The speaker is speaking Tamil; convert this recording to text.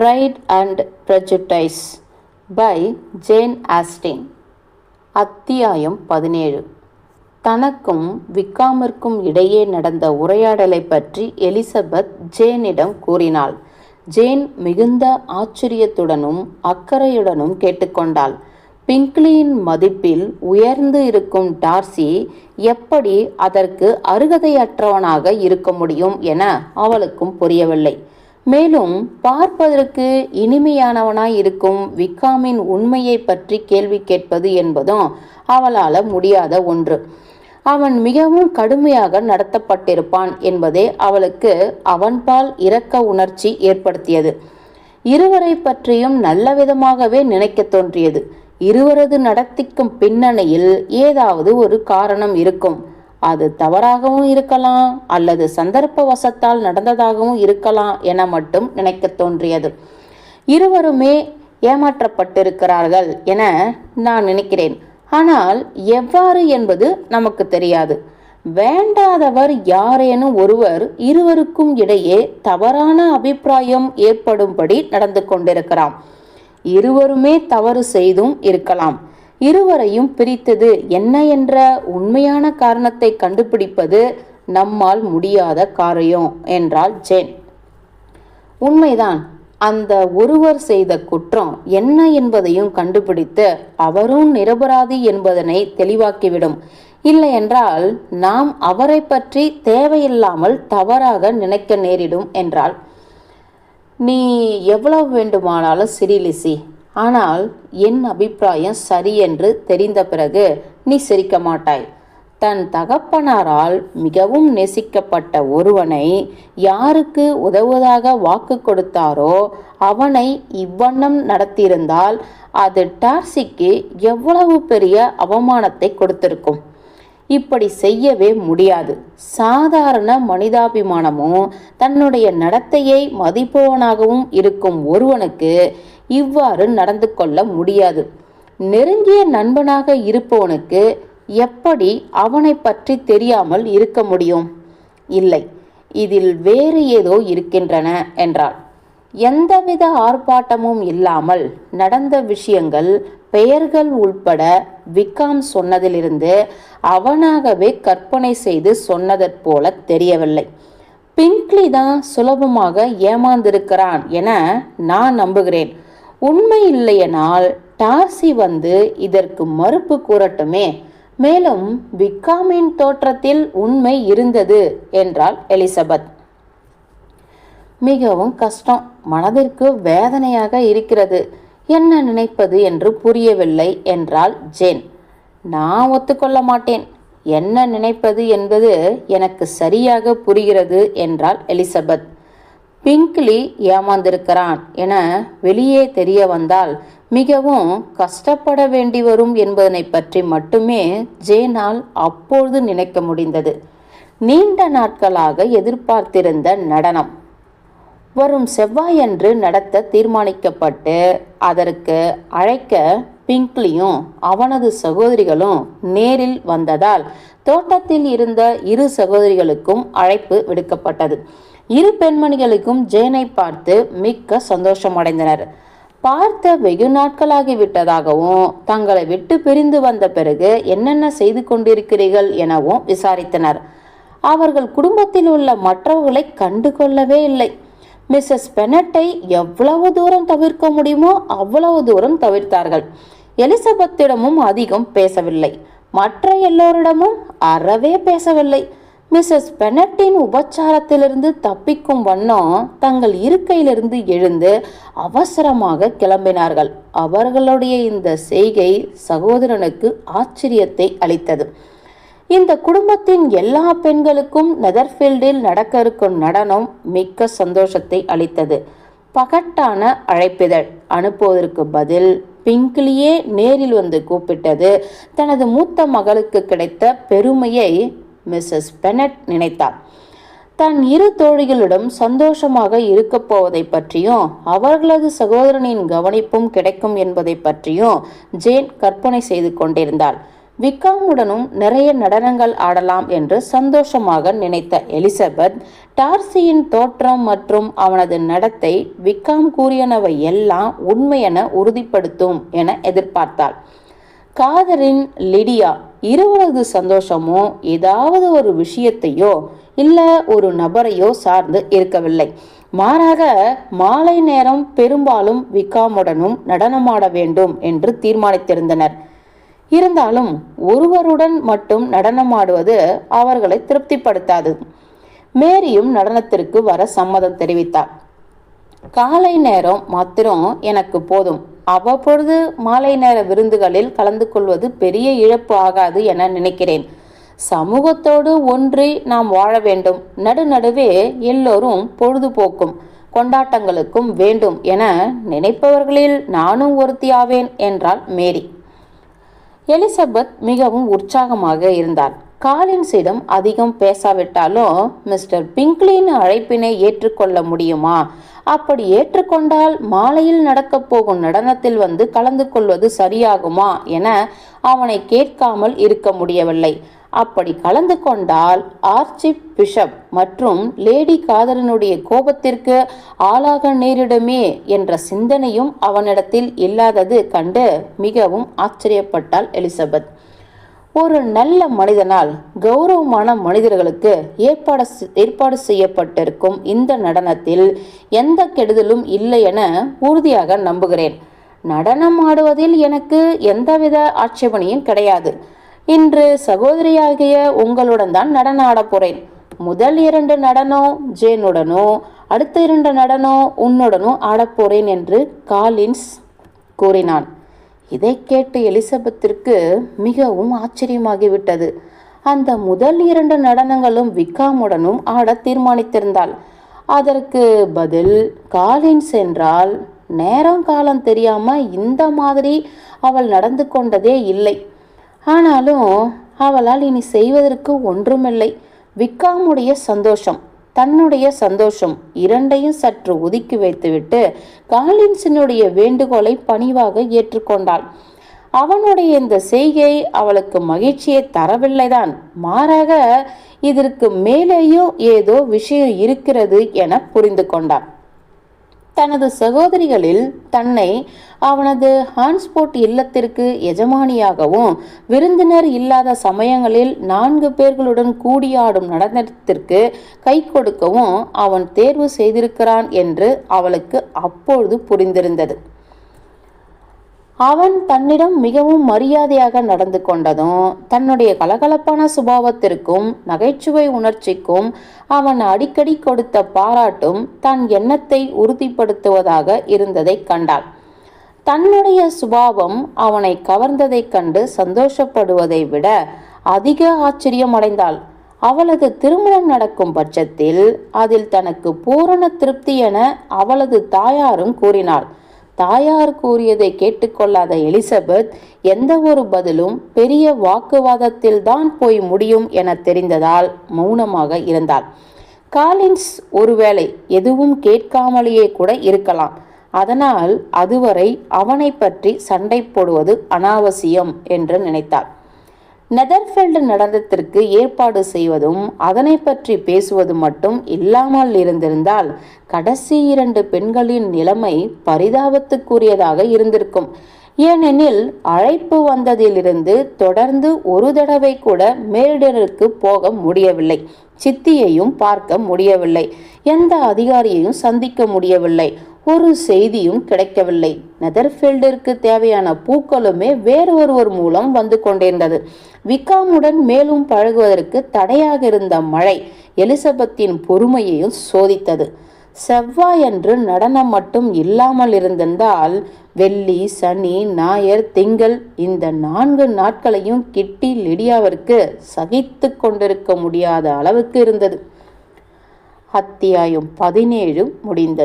Pride and prejudice by Jane Austen அத்தியாயம் பதினேழு. தனக்கும் விக்காமிற்கும் இடையே நடந்த உரையாடலை பற்றி எலிசபெத் ஜேனிடம் கூறினாள். ஜேன் மிகுந்த ஆச்சரியத்துடனும் அக்கறையுடனும் கேட்டுக்கொண்டாள். பிங்க்லியின் மதிப்பில் உயர்ந்து இருக்கும் டார்சி எப்படி அதற்கு அருகதையற்றவனாக இருக்க முடியும் என அவளுக்கும் புரியவில்லை. மேலும் பார்ப்பதற்கு இனிமையானவனாய் இருக்கும் விக்காமின் உண்மையை பற்றி கேள்வி கேட்பது என்பதும் அவளால முடியாத ஒன்று. அவன் மிகவும் கடுமையாக நடத்தப்பட்டிருப்பான் என்பதே அவளுக்கு அவன்பால் இரக்க உணர்ச்சி ஏற்படுத்தியது. இருவரை பற்றியும் நல்ல விதமாகவே நினைக்க தோன்றியது. இருவரது நடத்திக்கும் பின்னணியில் ஏதாவது ஒரு காரணம் இருக்கும். அது தவறாகவும் இருக்கலாம் அல்லது சந்தர்ப்ப வசத்தால் நடந்ததாகவும் இருக்கலாம் என மட்டும் நினைக்கத் தோன்றியது. இருவருமே ஏமாற்றப்பட்டிருக்கிறார்கள் என நான் நினைக்கிறேன். ஆனால் எவ்வாறு என்பது நமக்கு தெரியாது. வேண்டாதவர் யாரேனும் ஒருவர் இருவருக்கும் இடையே தவறான அபிப்பிராயம் ஏற்படும்படி நடந்து கொண்டிருக்கலாம் இருவருமே தவறு செய்தும் இருக்கலாம். இருவரையும் பிரித்தது என்ன என்ற உண்மையான காரணத்தை கண்டுபிடிப்பது நம்மால் முடியாத காரியம் என்றாள் ஜேன். உண்மைதான் அந்த ஒருவர் செய்த குற்றம் என்ன என்பதையும் கண்டுபிடித்து அவரும் நிரபராதி என்பதனை தெளிவாக்கிவிடும். இல்லையென்றால் நாம் அவரை பற்றி தேவையில்லாமல் தவறாக நினைக்க நேரிடும் என்றாள். நீ எவ்வளவு வேண்டுமானாலும் சிரிலிசி ஆனால் என் அபிப்பிராயம் சரி என்று தெரிந்த பிறகு நீ சிரிக்க மாட்டாய். தன் தகப்பனாரால் மிகவும் நேசிக்கப்பட்ட ஒருவனை யாருக்கு உதவுவதாக வாக்கு கொடுத்தாரோ அவனை இவ்வண்ணம் நடத்தியிருந்தால் அது டார்சிக்கு எவ்வளவு பெரிய அவமானத்தை கொடுத்திருக்கும். இப்படி செய்யவே முடியாது. சாதாரண மனிதாபிமானமும் தன்னுடைய நடத்தையை மதிப்பவனாகவும் இருக்கும் ஒருவனுக்கு இவ்வாறு நடந்து கொள்ள முடியாது. நெருங்கிய நண்பனாக இருப்பவனுக்கு எப்படி அவனை பற்றி தெரியாமல் இருக்க முடியும்? இல்லை இதில் வேறு ஏதோ இருக்கின்றன என்றாள். எந்தவித ஆர்ப்பாட்டமும் இல்லாமல் நடந்த விஷயங்கள் பெயர்கள் உள்பட விக்காம் சொன்னதிலிருந்து அவனாகவே கற்பனை செய்து சொன்னதைப் போல தெரியவில்லை. பிங்க்லி தான் சுலபமாக ஏமாந்திருக்கிறான் என நான் நம்புகிறேன். உண்மை இல்லையனால் டார்சி வந்து இதற்கு மறுப்பு கூறட்டுமே. மேலும் விக்காமின் தோற்றத்தில் உண்மை இருந்தது என்றாள் எலிசபெத். மிகவும் கஷ்டம். மனதிற்கு வேதனையாக இருக்கிறது. என்ன நினைப்பது என்று புரியவில்லை என்றாள் ஜேன். நான் ஒத்துக்கொள்ள மாட்டேன். என்ன நினைப்பது என்பது எனக்கு சரியாக புரிகிறது என்றாள் எலிசபெத். பிங்க்லி ஏமாந்திருக்கிறான் என வெளியே தெரிய வந்தால் மிகவும் கஷ்டப்பட வேண்டி வரும் என்பதனை பற்றி மட்டுமே ஜேனால் அப்பொழுது நினைக்க முடிந்தது. நீண்ட நாட்களாக எதிர்பார்த்திருந்த நடனம். வரும் செவ்வாயன்று நடத்த தீர்மானிக்கப்பட்டு அதற்கு அழைக்க பிங்க்லியும் அவனது சகோதரிகளும் நேரில் வந்ததால் தோட்டத்தில் இருந்த இரு சகோதரிகளுக்கும் அழைப்பு விடுக்கப்பட்டது. இரு பெண்மணிகளுக்கும் ஜேனை பார்த்து மிக்க சந்தோஷமடைந்தனர் பார்த்த வெகு நாட்களாகிவிட்டதாகவும் தங்களை விட்டு பிரிந்து வந்த பிறகு என்னென்ன செய்து கொண்டிருக்கிறீர்கள் எனவும் விசாரித்தனர். அவர்கள் குடும்பத்தில் உள்ள மற்றவர்களை கண்டு கொள்ளவே இல்லை. மிஸ்ஸஸ் பெனட்டை எவ்வளவு தூரம் தவிர்க்க முடியுமோ அவ்வளவு தூரம் தவிர்த்தார்கள். எலிசபெத்திடமும் அதிகம் பேசவில்லை. மற்ற எல்லோரிடமும் அறவே பேசவில்லை. மிஸ்ஸஸ் பெனட்டின் உபச்சாரத்திலிருந்து தப்பிக்கும் வண்ணம் தங்கள் இருக்கையிலிருந்து எழுந்து அவசரமாக கிளம்பினார்கள். அவர்களுடைய இந்த செய்கை சகோதரனுக்கு ஆச்சரியத்தை அளித்தது. இந்த குடும்பத்தின் எல்லா பெண்களுக்கும் நெதர்ஃபீல்டில் நடக்க இருக்கும் நடனம் மிக்க சந்தோஷத்தை அளித்தது. பகட்டான அழைப்பிதழ் அனுப்புவதற்கு பதில் பிங்க்லியே நேரில் வந்து கூப்பிட்டது. தனது மூத்த மகளுக்கு கிடைத்த பெருமையை மிஸ்ஸஸ் பெனட் நினைத்தார். தன் இரு தோழிகளிடம் சந்தோஷமாக இருக்கப் போவதை பற்றியும் அவர்களது சகோதரனின் கவனிப்பும் கிடைக்கும் என்பதை பற்றியும் ஜேன் கற்பனை செய்து கொண்டிருந்தாள். விக்காமுடனும் நிறைய நடனங்கள் ஆடலாம் என்று சந்தோஷமாக நினைத்த எலிசபெத் டார்சியின் தோற்றம் மற்றும் அவனது நடத்தை விக்காம் கூறியனவை எல்லாம் உண்மையென உறுதிப்படுத்தும் என எதிர்பார்த்தாள். காதரின் லிடியா இருவரது சந்தோஷமோ ஏதாவது ஒரு விஷயத்தையோ இல்லை ஒரு நபரையோ சார்ந்து இருக்கவில்லை. மாறாக மாலை நேரம் பெரும்பாலும் விக்காமுடனும் நடனமாட வேண்டும் என்று தீர்மானித்திருந்தனர். இருந்தாலும் ஒருவருடன் மட்டும் நடனமாடுவது அவர்களை திருப்திப்படுத்தாது. மேரியும் நடனத்திற்கு வர சம்மதம் தெரிவித்தார். காலை நேரம் மாத்திரம் எனக்கு போதும். அவ்வப்பொழுது மாலை நேர விருந்துகளில் கலந்து கொள்வது பெரிய இழப்பு ஆகாது என நினைக்கிறேன். சமூகத்தோடு ஒன்றி நாம் வாழ வேண்டும். நடுநடுவே எல்லோரும் பொழுதுபோக்கும் கொண்டாட்டங்களுக்கும் வேண்டும் என நினைப்பவர்களில் நானும் ஒருத்தியாவேன் என்றாள் மேரி. எலிசபெத் மிகவும் உற்சாகமாக இருந்தார் காலின்ஸிடம் அதிகம் பேசாவிட்டாலும் மிஸ்டர் பிங்க்லின் அழைப்பினை ஏற்றுக்கொள்ள முடியுமா? அப்படி ஏற்றுக்கொண்டால் மாலையில் நடக்கப் போகும் நடனத்தில் வந்து கலந்து கொள்வது சரியாகுமா என அவனை கேட்காமல் இருக்க முடியவில்லை. அப்படி கலந்து கொண்டால் ஆர்ச்சி பிஷப் மற்றும் லேடி காதலனுடைய கோபத்திற்கு ஆளாக நேரிடுமே என்ற சிந்தனையும் அவனிடத்தில் இல்லாதது கண்டு மிகவும் ஆச்சரியப்பட்டாள் எலிசபெத். ஒரு நல்ல மனிதனால் கௌரவமான மனிதர்களுக்கு ஏற்பாடு ஏற்பாடு செய்யப்பட்டிருக்கும் இந்த நடனத்தில் எந்த கெடுதலும் இல்லை என உறுதியாக நம்புகிறேன். நடனம் ஆடுவதில் எனக்கு எந்தவித ஆட்சேபனையும் கிடையாது. இன்று சகோதரியாகிய உங்களுடன் தான் நடனம் ஆடப் போறேன். முதல் இரண்டு நடனம் ஜேனுடனும் அடுத்த இரண்டு நடனம் உன்னுடனும் ஆடப்போறேன் என்று காலின்ஸ் கூறினான். இதை கேட்டு எலிசபெத்திற்கு மிகவும் ஆச்சரியமாகிவிட்டது. அந்த முதல் இரண்டு நடனங்களும் விக்காமுடனும் ஆட தீர்மானித்திருந்தாள். அதற்கு பதில் காலின் சென்றால் நேரம் காலம் தெரியாம இந்த மாதிரி அவள் நடந்து கொண்டதே இல்லை. ஆனாலும் அவளால் இனி செய்வதற்கு ஒன்றுமில்லை. விக்காமுடைய சந்தோஷம். தன்னுடைய சந்தோஷம் இரண்டையும் சற்று ஒதுக்கி வைத்துவிட்டு காலின்சனுடைய வேண்டுகோளை பணிவாக ஏற்றுக்கொண்டாள். அவனுடைய இந்த செய்கை அவளுக்கு மகிழ்ச்சியை தரவில்லைதான். மாறாக இதற்கு மேலேயும் ஏதோ விஷயம் இருக்கிறது என புரிந்து கொண்டான் தனது சகோதரிகளில் தன்னை அவனது ஹான்ஸ்போர்ட் இல்லத்திற்கு எஜமானியாகவும் விருந்தினர் இல்லாத சமயங்களில் நான்கு பேர்களுடன் கூடியாடும் நடனத்திற்கு கை கொடுக்கவும் அவன் தேர்வு செய்திருக்கிறான் என்று அவளுக்கு அப்பொழுது புரிந்திருந்தது. அவன் தன்னிடம் மிகவும் மரியாதையாக நடந்து கொண்டதும் தன்னுடைய கலகலப்பான சுபாவத்திற்கும் நகைச்சுவை உணர்ச்சிக்கும் அவன் அடிக்கடி கொடுத்த பாராட்டும் தன் எண்ணத்தை உறுதிப்படுத்துவதாக இருந்ததை கண்டாள். தன்னுடைய சுபாவம் அவனை கவர்ந்ததைக் கண்டு சந்தோஷப்படுவதை விட அதிக ஆச்சரியம் அடைந்தாள் அவளது திருமணம் நடக்கும் பட்சத்தில் அதில் தனக்கு பூரண திருப்தி என அவளது தாயாரும் கூறினாள். தாயார் கூறியதை கேட்டுக்கொள்ளாத எலிசபெத் எந்த ஒரு பதிலும் பெரிய வாக்குவாதத்தில் தான் போய் முடியும் என தெரிந்ததால் மௌனமாக இருந்தாள். காலின்ஸ் ஒருவேளை எதுவும் கேட்காமலேயே கூட இருக்கலாம். அதனால் அதுவரை அவனை பற்றி சண்டை போடுவது அனாவசியம் என்று நினைத்தாள். நெதர்ஃபெல்டு நடனத்திற்கு ஏற்பாடு செய்வதும் அதனை பற்றி பேசுவது மட்டும் இல்லாமல் இருந்திருந்தால் கடைசி இரண்டு பெண்களின் நிலைமை பரிதாபத்துக்குரியதாக இருந்திருக்கும். ஏனெனில் அழைப்பு வந்ததிலிருந்து தொடர்ந்து ஒரு தடவை கூட மேலிடருக்கு போக முடியவில்லை. சித்தியையும் பார்க்க முடியவில்லை. எந்த அதிகாரியையும் சந்திக்க முடியவில்லை. ஒரு செய்தியும் கிடைக்கவில்லை. நெதர்ஃபீல்டிற்கு தேவையான பூக்களுமே வேறு ஒருவர் மூலம் வந்து கொண்டிருந்தது. விக்காமுடன் மேலும் பழகுவதற்கு தடையாக இருந்த மழை எலிசபெத்தின் பொறுமையையும் சோதித்தது. செவ்வாயன்று நடனம் மட்டும் இல்லாமல் இருந்திருந்தால் வெள்ளி சனி ஞாயர் திங்கள் இந்த நான்கு நாட்களையும் கிட்டி லிடியாவிற்கு சகித்து கொண்டிருக்க முடியாத அளவுக்கு இருந்தது. அத்தியாயம் பதினேழு முடிந்தது.